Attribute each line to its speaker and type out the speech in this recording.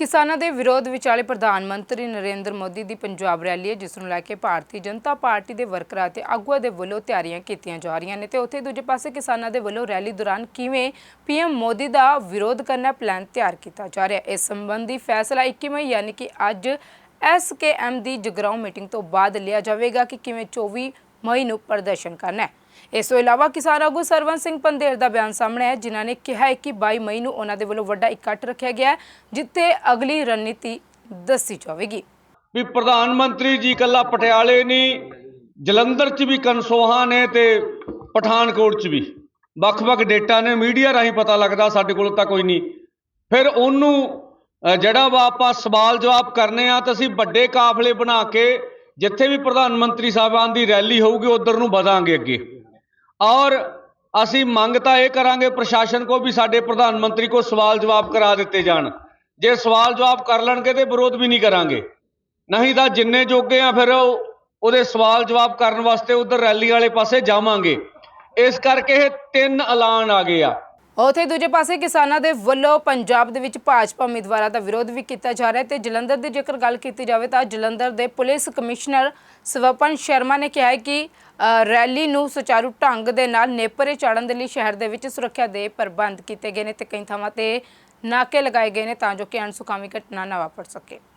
Speaker 1: ਕਿਸਾਨਾਂ ਦੇ ਵਿਰੋਧ ਵਿਚਾਲੇ ਪ੍ਰਧਾਨ ਮੰਤਰੀ ਨਰਿੰਦਰ ਮੋਦੀ ਦੀ ਪੰਜਾਬ ਰੈਲੀ ਹੈ, ਜਿਸ ਨੂੰ ਲੈ ਕੇ ਭਾਰਤੀ ਜਨਤਾ ਪਾਰਟੀ ਦੇ ਵਰਕਰਾਂ ਤੇ ਆਗੂਆਂ ਦੇ ਵੱਲੋਂ ਤਿਆਰੀਆਂ ਕੀਤੀਆਂ ਜਾ ਰਹੀਆਂ ਨੇ ਤੇ ਉੱਥੇ ਦੂਜੇ ਪਾਸੇ ਕਿਸਾਨਾਂ ਦੇ ਵੱਲੋਂ ਰੈਲੀ ਦੌਰਾਨ ਕਿਵੇਂ ਪੀਐਮ ਮੋਦੀ ਦਾ ਵਿਰੋਧ ਕਰਨਾ ਪਲਾਨ ਤਿਆਰ ਕੀਤਾ ਜਾ ਰਿਹਾ ਹੈ। ਇਸ ਸੰਬੰਧੀ ਫੈਸਲਾ 21 ਮਈ, ਯਾਨੀ ਕਿ ਅੱਜ ਐਸਕੇਐਮ ਦੀ ਜਗਰਾਉਂ ਮੀਟਿੰਗ ਤੋਂ ਬਾਅਦ ਲਿਆ ਜਾਵੇਗਾ ਕਿ ਕਿਵੇਂ 24 ਮਈ ਨੂੰ ਪ੍ਰਦਰਸ਼ਨ ਕਰਨਾ ਹੈ। ਇਸ ਤੋਂ ਇਲਾਵਾ ਕਿਸਾਨ ਆਗੂ ਸਰਵਨ ਸਿੰਘ ਪੰਦੇਰ ਦਾ ਬਿਆਨ ਸਾਹਮਣੇ ਹੈ ਜਿਨ੍ਹਾਂ ਨੇ ਕਿਹਾ ਹੈ ਕਿ 22 ਮਈ ਨੂੰ ਉਹਨਾਂ ਦੇ ਵੱਲੋਂ ਵੱਡਾ ਇਕੱਠ ਰੱਖਿਆ ਗਿਆ ਹੈ, ਜਿੱਥੇ ਅਗਲੀ ਰਣਨੀਤੀ ਦੱਸੀ ਜਾਵੇਗੀ।
Speaker 2: ਵੀ ਪ੍ਰਧਾਨ ਮੰਤਰੀ ਜੀ ਕੱਲਾ ਪਟਿਆਲੇ ਨਹੀਂ, ਜਲੰਧਰ 'ਚ ਵੀ ਕਨਸੋਹਾਂ ਨੇ ਤੇ ਪਠਾਨਕੋਟ 'ਚ ਵੀ। ਵੱਖ-ਵੱਖ ਡੇਟਾ ਨੇ, ਮੀਡੀਆ ਰਾਹੀਂ ਪਤਾ ਲੱਗਦਾ ਸਾਡੇ ਕੋਲ ਤਾਂ ਕੋਈ ਨਹੀਂ। ਫਿਰ ਉਹਨੂੰ ਜਿਹੜਾ ਵਾ ਆਪਾਂ ਸਵਾਲ ਜਵਾਬ ਕਰਨੇ ਆ ਤਾਂ ਅਸੀਂ ਵੱਡੇ ਕਾਫਲੇ ਬਣਾ ਕੇ ਜਿੱਥੇ ਵੀ ਪ੍ਰਧਾਨ ਮੰਤਰੀ ਸਾਹਿਬਾਨ ਦੀ ਰੈਲੀ ਹੋਊਗੀ, ਉਧਰ ਨੂੰ ਵਧਾਂਗੇ ਅੱਗੇ। ਔਰ ਅਸੀਂ ਮੰਗ ਤਾਂ ਇਹ ਕਰਾਂਗੇ ਪ੍ਰਸ਼ਾਸਨ ਕੋ ਵੀ ਸਾਡੇ ਪ੍ਰਧਾਨ ਮੰਤਰੀ ਕੋ ਸਵਾਲ ਜਵਾਬ ਕਰਾ ਦਿੱਤੇ ਜਾਣ। ਜੇ ਸਵਾਲ ਜਵਾਬ ਕਰ ਲੈਣਗੇ ਤੇ ਵਿਰੋਧ ਵੀ ਨਹੀਂ ਕਰਾਂਗੇ। ਨਹੀਂ ਤਾਂ ਜਿੰਨੇ ਜੋਗੇ ਆ ਫਿਰ ਉਹਦੇ ਸਵਾਲ ਜਵਾਬ ਕਰਨ ਵਾਸਤੇ ਉਧਰ ਰੈਲੀ ਵਾਲੇ ਪਾਸੇ ਜਾਵਾਂਗੇ। ਇਸ ਕਰਕੇ ਇਹ ਤਿੰਨ ਐਲਾਨ ਆ ਗਏ ਆ।
Speaker 1: ਉੱਥੇ ਦੂਜੇ ਪਾਸੇ ਕਿਸਾਨਾਂ ਦੇ ਵੱਲੋਂ ਪੰਜਾਬ ਦੇ ਵਿੱਚ ਭਾਜਪਾ ਉਮੀਦਵਾਰਾਂ ਦਾ ਵਿਰੋਧ ਵੀ ਕੀਤਾ ਜਾ ਰਿਹਾ ਤੇ ਜਲੰਧਰ ਦੀ ਜੇਕਰ ਗੱਲ ਕੀਤੀ ਜਾਵੇ ਤਾਂ ਜਲੰਧਰ ਦੇ ਪੁਲਿਸ ਕਮਿਸ਼ਨਰ ਸਵਪਨ ਸ਼ਰਮਾ ਨੇ ਕਿਹਾ ਹੈ ਕਿ ਰੈਲੀ ਨੂੰ ਸੁਚਾਰੂ ਢੰਗ ਦੇ ਨਾਲ ਨੇਪਰੇ ਚਾੜਨ ਦੇ ਲਈ ਸ਼ਹਿਰ ਦੇ ਵਿੱਚ ਸੁਰੱਖਿਆ ਦੇ ਪ੍ਰਬੰਧ ਕੀਤੇ ਗਏ ਨੇ ਤੇ ਕਈ ਥਾਵਾਂ ਤੇ ਨਾਕੇ ਲਗਾਏ ਗਏ ਨੇ ਤਾਂ ਜੋ ਕਿ ਅਣਸੁਖਾਵੀ ਘਟਨਾ ਨਾ ਵਾਪਰ ਸਕੇ।